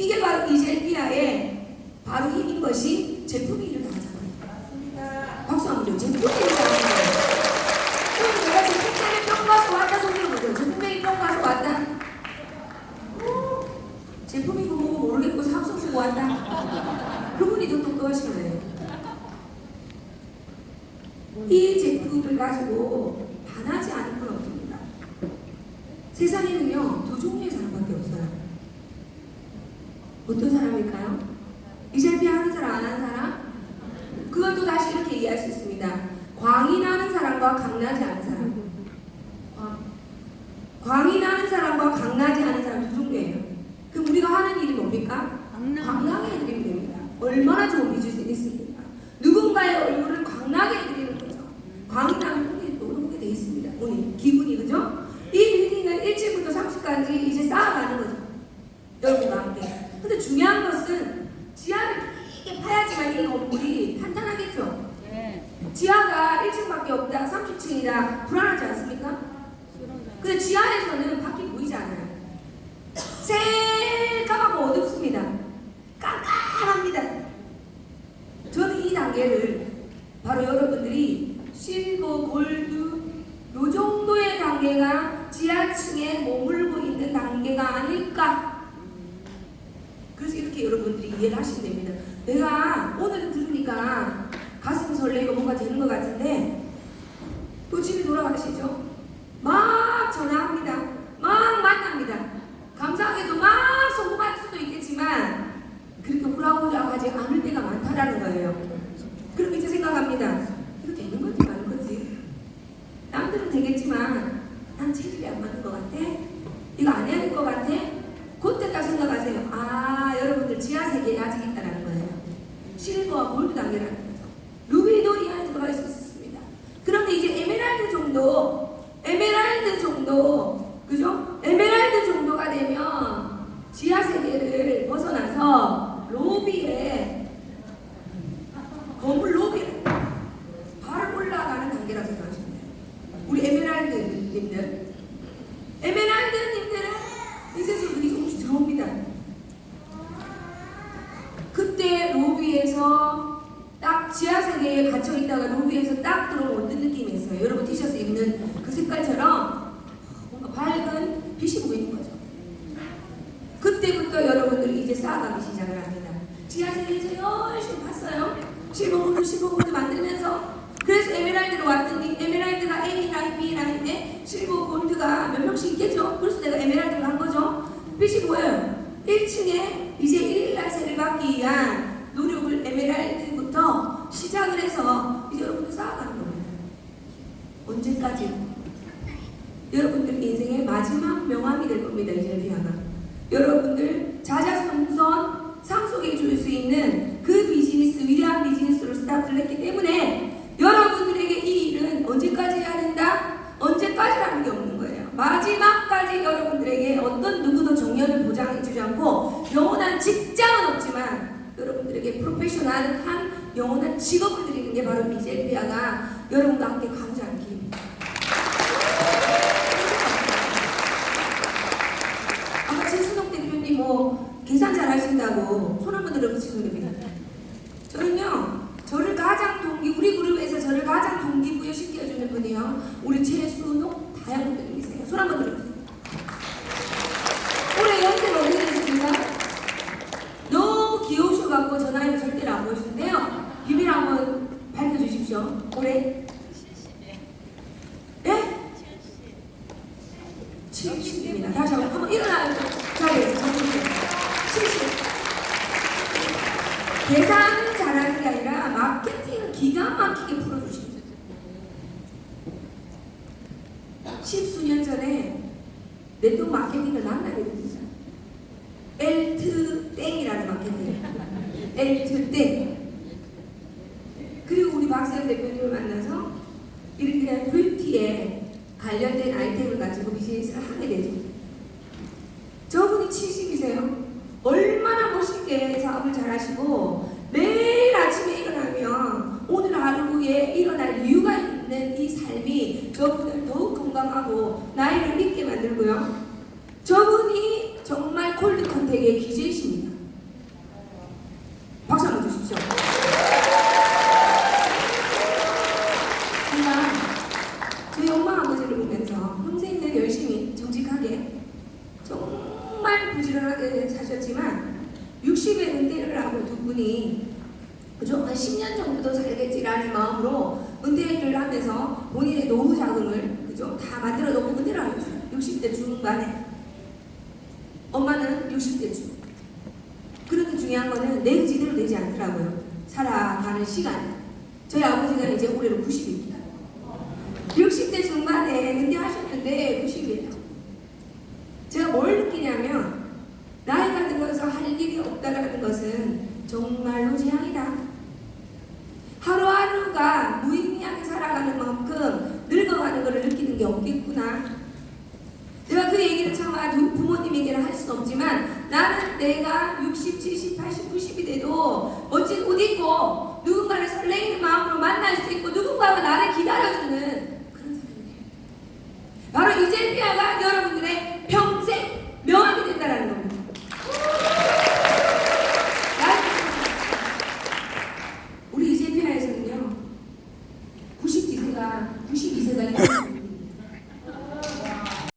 이게 바로 이젤피아의 바로 힘인 것이 제품이 일어나잖아요. 맞습니다. 박수 한번 줘. 제품이 일어나는 거예요. 그럼 내가 제품 때문에 병 가서 왔다 손들어 보죠. 제품 때문에 병 가서 왔다. 오, 제품이고 뭐고 모르겠고 삼성 쓰고 왔다. 그분이 더 똑똑하신 거예요. 이 제품을 가지고 반하지 않을 건 없습니다. 세상에는요 두 종류의 사람밖에 없어요. 어떤 사람일까요? 이젤비 하는 사람 안 하는 사람? 그걸 또 다시 이렇게 이해할 수 있습니다. 광이 나는 사람과 강나지 않은 사람. 광. 광이 나는 사람과 강나지 않은 사람 두 종류예요. 그럼 우리가 하는 일이 뭡니까? 광나게 해드리면 됩니다. 얼마나 좋은 비주얼이 있습니까? 누군가의 얼굴을 광나게 해드리는 거죠. 광이 나면 눈이 노르게 돼 있습니다. 오늘 기분이 그죠? 이 빌딩은 1층부터 30까지 이제 쌓아가는 거죠. 여러분과 함께. 근데 중요한 것은 지하를 깊게 파야지만 이 건물이 탄탄하겠죠. 네. 지하가 1층밖에 없다, 30층이다 불안하지 않습니까? 근데 지하에서는 밖이 보이지 않아요. 새까맣고 어둡습니다. 깜깜합니다. 저는 이 단계를 바로 여러분들이 실버, 골드 요 정도의 단계가 지하층에 머물고 있는 단계가 아닐까. 그래서 이렇게 여러분들이 이해를 하시면 됩니다. 내가 오늘 들으니까 가슴 설레고 뭔가 되는 것 같은데 또 집에 돌아가시죠? 막 전화합니다. 막 만납니다. 감사하게도 막 성공할 수도 있겠지만 그렇게 호락호락하지 않을 때가 많다라는 거예요. 그럼 이제 생각합니다. 이거 되는 건지 마는 건지. 남들은 되겠지만 난 체질이 안 맞는 것 같아. 이거 안 해야 될 것 같아. 그때 딱 생각하세요. 아 여러분들 지하 세계에 아직 있다라는 거예요. 실버와 골드 단계라는 거죠. 루비도 이 안에 들어가 있을 수 있습니다. 그런데 이제 에메랄드 정도, 에메랄드 정도, 그죠? 에메랄드 정도가 되면 지하 세계를 벗어나서 로비에 건물 로비에 바로 올라가는 단계라고 생각하시면 돼요. 우리 에메랄드 님들, 에메랄드 님들은 이제서 눈이 조금씩 들어옵니다. 그때 로비에서 딱 지하 세계에 갇혀 있다가 로비에서 딱 들어오면 어떤 느낌이 있어요? 여러분 티셔츠 입는 그 색깔처럼 뭔가 밝은 빛이 보이는 거죠. 그때부터 여러분들이 이제 쌓아가기 시작을 합니다. 지하 세계에서 열심히 봤어요. 실버골드 실버골드 만들면서 그래서 에메랄드로 왔더니 에메랄드가 A 라인 B 라인에 실버 골드가 몇 명씩 있겠죠. 그래서 내가 에메랄드를 한 거죠. 빛이 보여요. 1층에 이제 1일 날 세를 받기 위한 노력을 에메랄드부터 시작을 해서 이제 여러분들 쌓아가는 겁니다. 언제까지? 여러분들 인생의 마지막 명함이 될 겁니다. 이제 비아가. 여러분들 자자손손 상속해 줄 수 있는 그 비즈니스 위대한 비즈니스로 스타트를 했기 때문에 여러분들에게 이 일은 언제까지 해야 된다? 언제까지라는 게 없는 거예요. 마지막까지 여러분들에게 어떤 누구도 정년을 보장해 주지 않고 영원한 직장은 없지만 여러분들에게 프로페셔널한 영원한 직업을 드리는 게 바로 미젤비아가 여러분과 함께 강조하는 길입니다. 아까 최순옥 대표님 뭐 계산 잘 하신다고 손 한번 들어보시면 됩니다. 저는요, 저를 가장 동기, 우리 그룹에서 저를 가장 동기부여 시켜주는 분이요, 우리 최순옥 다양분들이세요. 손 한번 들어보세요. 올해 연세가 어떻게 되십니까? 너무 귀여우셔갖고 전화를 절대로 안 보여주는데요. 비밀 한번 밝혀주십시오. 올해? 네? 70입니다. 다시 한번 한번 일어나요. 자리에서 잠시만요. 70. 계산을 잘하는 게 아니라 마케팅을 기가 막히게 풀어주십니다. 십수년 전에 네트워크 마케팅을 만나게 됩니다. 엘트 땡이라는 마케팅. 엘트 땡. 그리고 우리 박세현 대표님을 만나서 이렇게 뷰티에 관련된 아이템을 가지고 비즈니스를 하게 되죠. 저분이 70이세요. 얼마나 멋있게 사업을 잘 하시고 매일 아침에 일어나면 오늘 하루에 일어날 이유가 있는 이 삶이 저분을 더욱 건강하고 나이를 있게 만들고요. 저분이 정말 콜드 컨택의 기재이십니다. 오래 사셨지만 60에 은퇴를 하고 두 분이 그죠? 한 10년 정도 더 살겠지라는 마음으로 은퇴를 하면서 본인의 노후 자금을 그죠? 다 만들어 놓고 은퇴를 하고 있어요. 60대 중반에. 엄마는 60대 중. 그런데 중요한 거는 내 의지대로 되지 않더라고요. 살아가는 시간. 저희 아버지가 이제 올해로 90입니다. 60대 중반에 은퇴하셨는데 90이에요. 제가 뭘 느끼냐면 나이가 들어서 할 일이 없다라는 것은 정말로 재앙이다. 하루하루가 무의미하게 살아가는 만큼 늙어가는 것을 느끼는 게 없겠구나. 제가 그 얘기를 차마 두 부모님에게는 할 수는 없지만 나는 내가 60, 70, 80, 90이 돼도